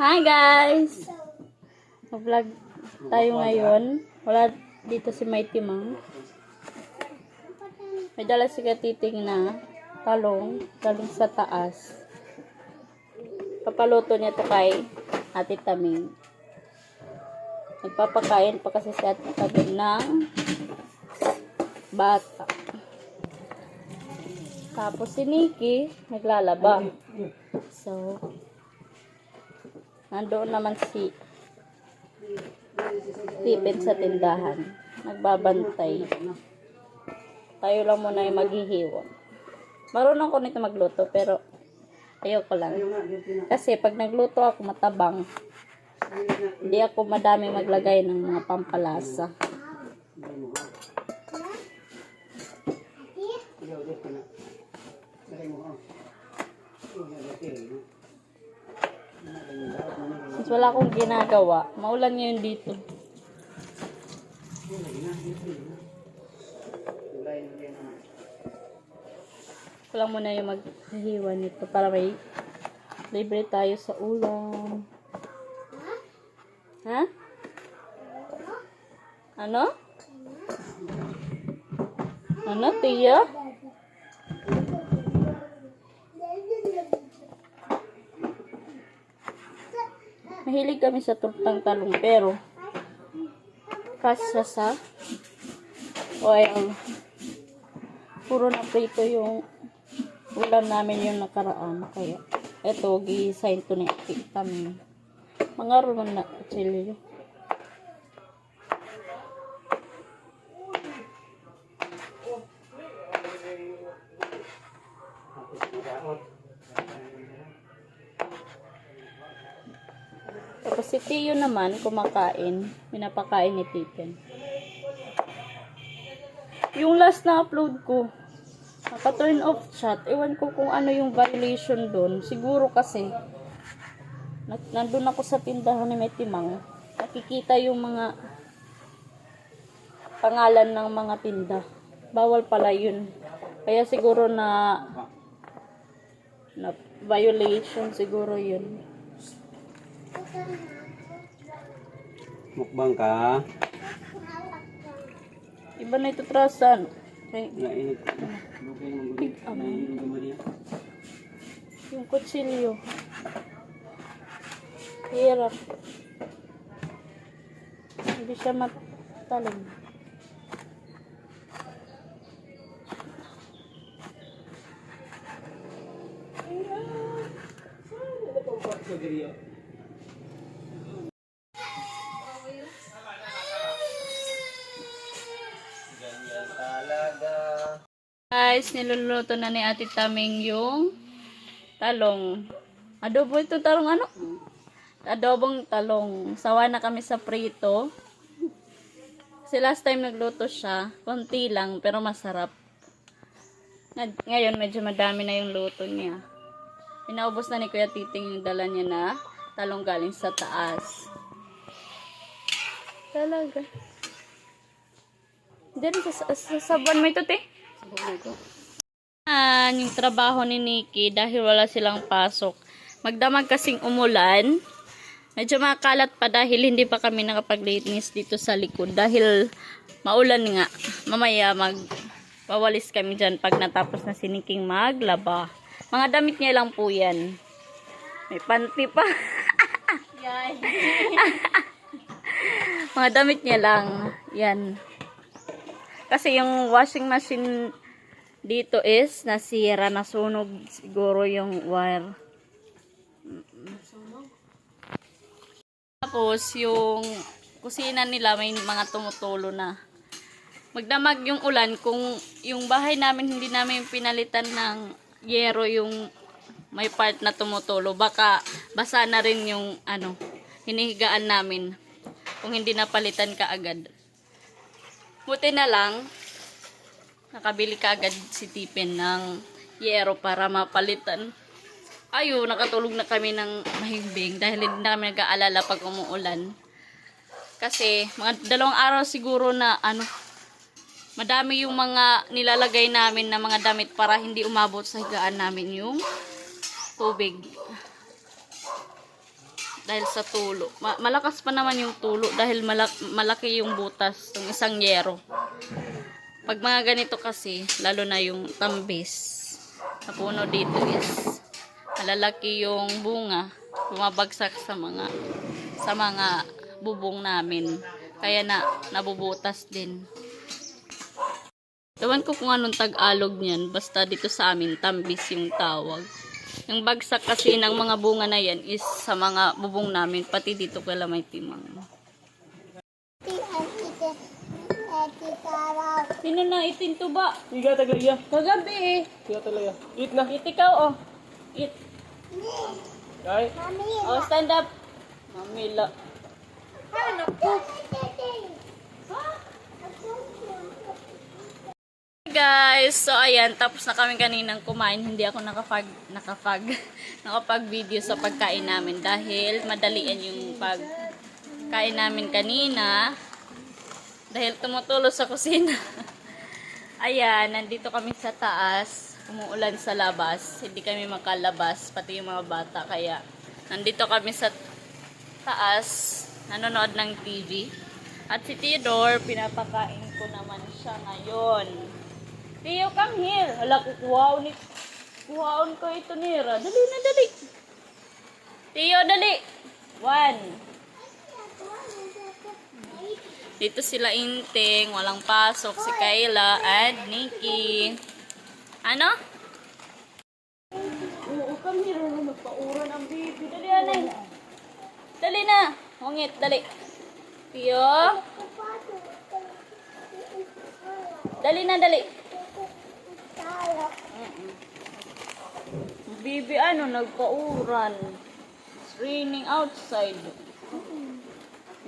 Hi guys! Mag-vlog tayo ngayon. Wala dito si Mighty Mang. May dala si Katiting na talong galing sa taas. Papaluto niya to kay Ate Taming. Nagpapakain pa kasi si Ate Taming ng bata. Tapos si Nikki naglalaba. So, nandoon naman si Stephen sa tindahan. Nagbabantay. Tayo lang muna yung maghihiwa. Marunong ko nito magluto, pero ayoko lang. Kasi pag nagluto ako matabang, hindi ako madami maglagay ng mga pampalasa. Since wala akong ginagawa, maulan ngayon dito. Wala muna yung maghihiwa nito para may libre tayo sa ulam. Ha? Ano? Ano, Tia? Mahilig kami sa tortang talong pero kasya sa oil. Puro na prito yung ulam namin yung nakaraan. Kaya eto, gisayin to ni kami. Mga ron na chili. Tapos si Tio naman, kumakain. Pinapakain ni Tipen. Yung last na upload ko, naka-turn off chat. Ewan ko kung ano yung violation doon. Siguro kasi, na- nandun ako sa tindahan ni Metimang. Nakikita yung mga pangalan ng mga tinda. Bawal pala yun. Kaya siguro na na violation siguro yun. Mukbang ka. Iba na ito trasan. Okay. Nainit. Yung kutsilyo. Hirap. Hindi siya matalim. Ganyan Guys, niluluto na ni Ate Taming yung talong. Adobo ito talong ano? Adobong talong. Sawa na kami sa prito. Kasi last time nagluto siya, konti lang pero masarap. Ngay- Ngayon medyo madami na yung luto niya. Pinaubos na ni Kuya Titing yung dala niya na talong galing sa taas. Talaga. Diyan sa, sa, sa saban mo ito, te. Ah, yung trabaho ni Nikki dahil wala silang pasok. Magdamag kasing umulan. Medyo makalat pa dahil hindi pa kami nakapaglinis dito sa likod dahil maulan nga. Mamaya mag pawalis kami dyan pag natapos na si Niking maglaba. Mga damit niya lang po yan. May panty pa. Mga damit niya lang. Yan. Kasi yung washing machine dito is nasira, nasunog siguro yung wire. Tapos yung kusina nila may mga tumutulo na. Magdamag yung ulan kung yung bahay namin hindi namin pinalitan ng yero yung may part na tumutulo. Baka basa na rin yung ano, hinihigaan namin kung hindi napalitan ka agad. Buti na lang, nakabili ka agad si Tipin ng yero para mapalitan. Ayun, nakatulog na kami ng mahimbing dahil hindi na kami nag-aalala pag umuulan. Kasi mga dalawang araw siguro na ano, madami yung mga nilalagay namin na mga damit para hindi umabot sa higaan namin yung tubig. dahil sa tulo. Ma- malakas pa naman yung tulo dahil malak- malaki yung butas ng isang yero. Pag mga ganito kasi, lalo na yung tambis, sa puno dito is malalaki yung bunga, bumabagsak sa mga sa mga bubong namin. Kaya na nabubutas din. Ewan ko kung anong tag-alog niyan, basta dito sa amin, tambis yung tawag. Yung bagsak kasi ng mga bunga na yan is sa mga bubong namin, pati dito kala may timang. Sino na itin to ba? Higa taga iya. Kagabi eh. Higa talaga. Eat na. It ikaw oh. It. Ay. Oh, stand up. Mamila. Guys, so ayan, tapos na kami kaninang kumain. Hindi ako nakapag, nakapag, nakapag video sa pagkain namin dahil madalian yung pagkain namin kanina. Dahil tumutulo sa kusina. ayan, nandito kami sa taas. Umuulan sa labas. Hindi kami makalabas, pati yung mga bata. Kaya, nandito kami sa taas, nanonood ng TV. At si Theodore, pinapakain ko naman siya ngayon. Theo, come here. Hala, kukuhaon ni... Kuhaon ko ito nira. Dali na, dali. Theo, dali. One. Dito sila Inting, walang pasok, si Kayla, at Nikki. Ano? Oo, here. Ano, Nagpauran ang baby. Dali, anay. Dali na. Hungit, dali. Theo. Dali na, dali. Bibi, ano, nagpauran. It's raining outside.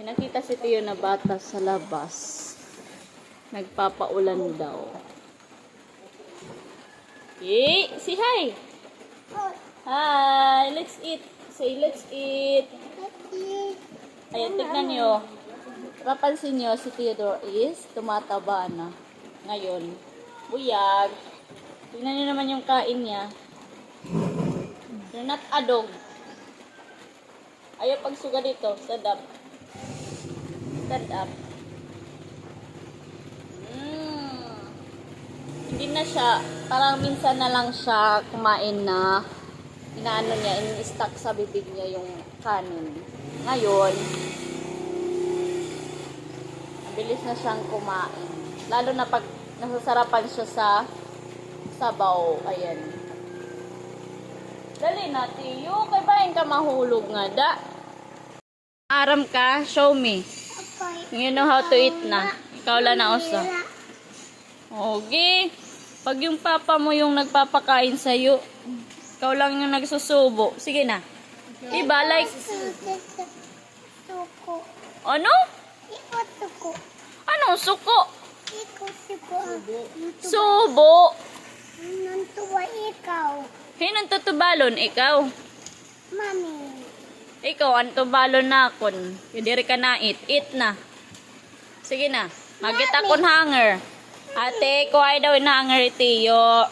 May nakita si Tio na bata sa labas. Nagpapaulan daw. Yay! Say hi! Hi! Let's eat! Say, let's eat! Ayan, tignan nyo. Papansin nyo, si Theodore is tumataba na. Ngayon. Buyag. Tignan nyo naman yung kain niya. You're not a dog. Ayaw pagsuga dito. Stand Stand up. Mm. Hindi na siya, parang minsan na lang siya kumain na inaano niya, in-stack sa bibig niya yung kanin. Ngayon, mabilis na siyang kumain. Lalo na pag nasasarapan siya sa sabaw. Ayan. Dali na, Tiyo. Kay bahin ka mahulog nga, da. Aram ka, show me. You know how to eat na. Ikaw lang na usa. Okay. Pag yung papa mo yung nagpapakain sa'yo, ikaw lang yung nagsusubo. Sige na. Diba, like, Suko. ano? Suko. Ano, suko? Suko. Subo. Nantuwa ikaw. Hinong tutubalon? Ikaw. Mami. Ikaw, ang tubalon na akon. Diri ka na eat. Eat na. Sige na. Magit akon hanger. Ate, kuhay daw yung hanger itiyo.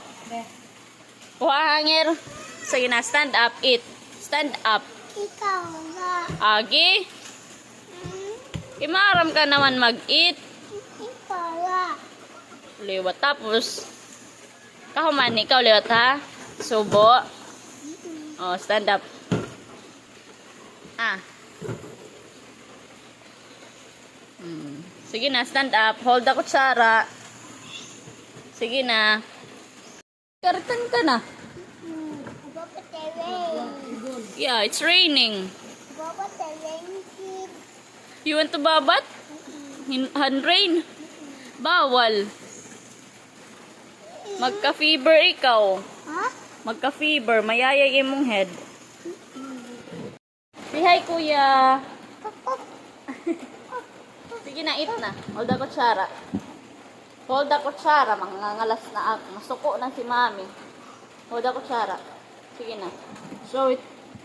Kuha hanger. Sige na, stand up. Eat. Stand up. Ikaw nga. Agi. Imaram ka naman mag-eat. Ikaw nga. Liwat. Tapos, kahuman, ikaw liwat ha? Subo. Oh, stand up. Ah. Sige na, stand up. Hold the kutsara. Sige na. Karitan ka na. Yeah, it's raining. You want to babat? Hand rain? Bawal. Magka-fever ikaw. Ha? Magka-fever. Mayayay imong head. Say hi, kuya. Sige na, eat na. Hold the kutsara. Hold the kutsara. Mangangalas na ako. Masuko na si mami. Hold the kutsara. Sige na. Show it.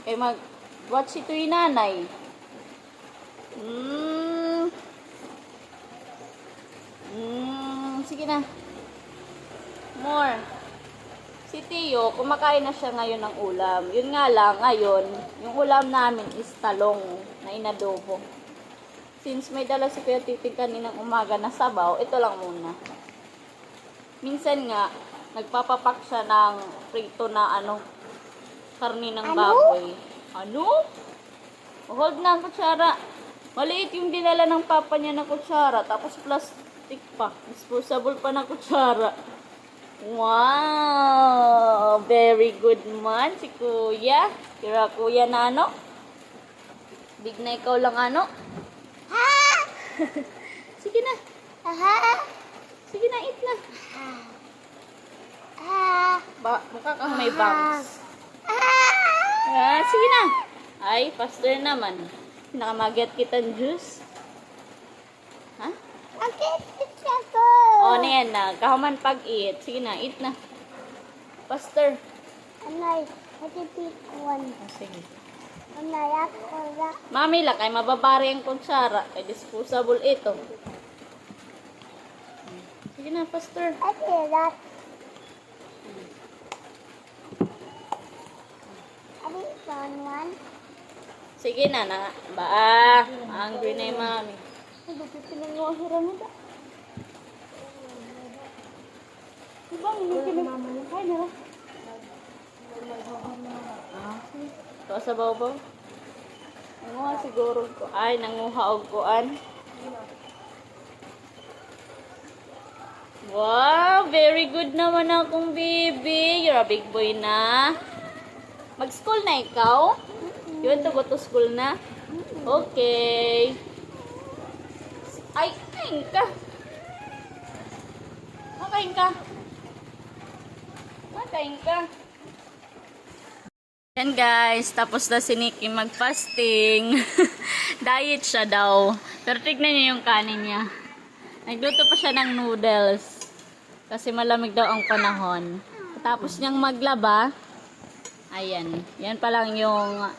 Kay mag... Watch ito yung nanay. Mm. Mm. Sige na. More. Si Tio, kumakain na siya ngayon ng ulam. Yun nga lang, ngayon, yung ulam namin is talong na inadobo. Since may dala si Kuya Titing kaninang umaga na sabaw, ito lang muna. Minsan nga, nagpapapak siya ng prito na ano, karni ng Ano? baboy. Ano? Hold na ang kutsara. Maliit yung dinala ng papa niya na kutsara, tapos plastic pa. Disposable pa na kutsara. Wow! Very good man si kuya. Kira kuya na ano? Big na ikaw lang ano? Sige na. Ha! Sige na, eat na. Ha! Ba mukha kang may bangs. Ah! Sige na. Ay, faster naman. Nakamagat kitang juice. Ha? Bakit siya ko? O, na yan na. Kahuman pag-eat. Sige na, eat na. Faster. Anay, matipik one. Oh, sige. Mami lang, ay mababari ang kutsara. Ay, disposable ito. Sige na, one. Sige na, na. Ba, ah, hungry na yung mami. Ay, bakit pinangahiran mo ba? Diba, hindi pinag- Ay, nara. Ah, ito sa babaw. Nanguha siguro ko. Ay, nanguha og kuan. Wow, very good naman akong baby. You're a big boy na. Mag-school na ikaw? You want to go to school na? Okay. Ay, kain ka. Makain ka. Makain ka. Yan guys, tapos na si Nikki mag-fasting. Diet siya daw. Pero tignan niyo yung kanin niya. Nagluto pa siya ng noodles. Kasi malamig daw ang panahon. Tapos niyang maglaba. Ayan. Yan pa lang yung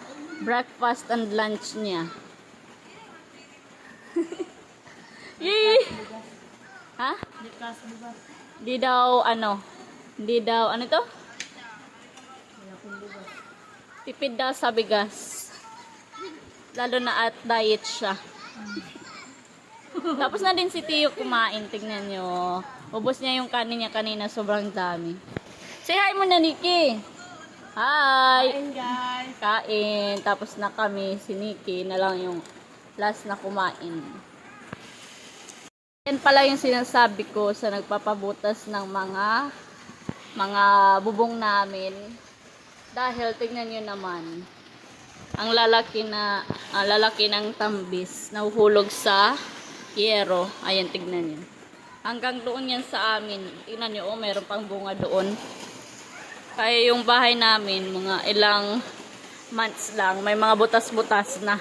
breakfast and lunch niya. Yay! Ha? Di daw, ano? Di daw, ano to? Tipid daw sa bigas. Lalo na at diet siya. Tapos na din si Tio kumain. Tingnan nyo. Ubus niya yung kanin niya kanina. Sobrang dami. Say hi muna, Nikki. Hi! guys. Kain. Tapos na kami. Si Nikki na lang yung last na kumain. Yan pala yung sinasabi ko sa nagpapabutas ng mga mga bubong namin. Dahil tignan nyo naman, ang lalaki na ang lalaki ng tambis nahuhulog sa yero. Ayan, tignan nyo. Hanggang doon yan sa amin. Tignan nyo, oh, meron pang bunga doon. Kaya yung bahay namin, mga ilang months lang, may mga butas-butas na.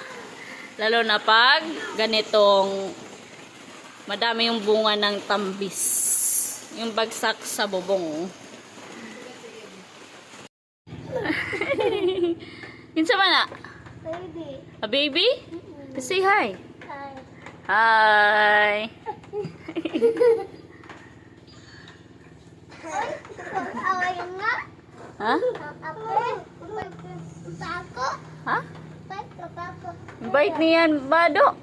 Lalo na pag ganitong madami yung bunga ng tambis. Yung bagsak sa bubong. Kinsa man na? Baby. A baby? Say hi. Hi. Hi. Ha? Ha? Bait niyan, Bado.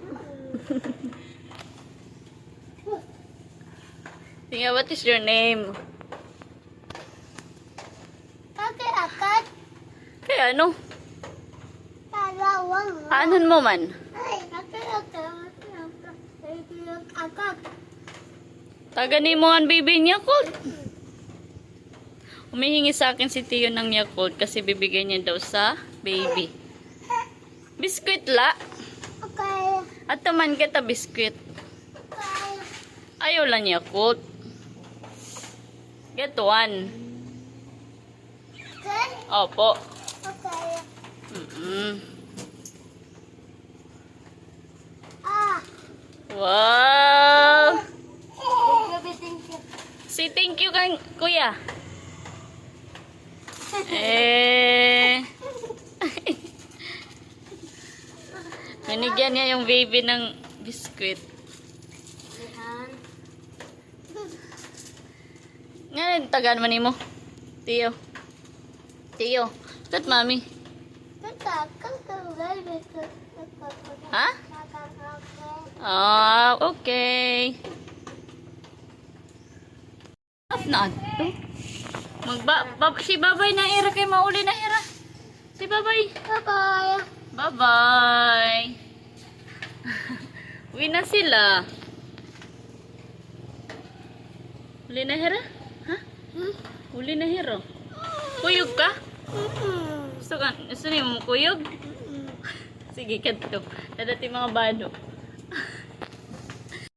Tingnan, what is your name? Kakay akat. Kaya ano? Kalawang. Anon mo man? Ay, kakay akat. Baby akat. Taga ni mo ang baby niya, Colt. Humihingi sa akin si Tio ng Yakult kasi bibigyan niya daw sa baby. Biskuit la. Okay. At taman kita biskuit. Okay. Ayaw lang Yakult. Get one. Okay. Opo. Okay. Mm-mm. Ah. Wow! Say thank you kang kuya. Eh. Binigyan niya yung baby ng biskuit. Lihan. Nga, tagaan mo ni mo. Tiyo. Tiyo. Tat mami. Ha? Ah, okay. Off na ato. Magba bab si babay na ira kay mauli na ira. Si babay. Bye-bye. Bye-bye. Uwi na sila. Uli na hira? Ha? Uli na hira. Kuyog ka? Gusto ka? Gusto niyo mo kuyog? Sige, kadto. Dadati mga bado.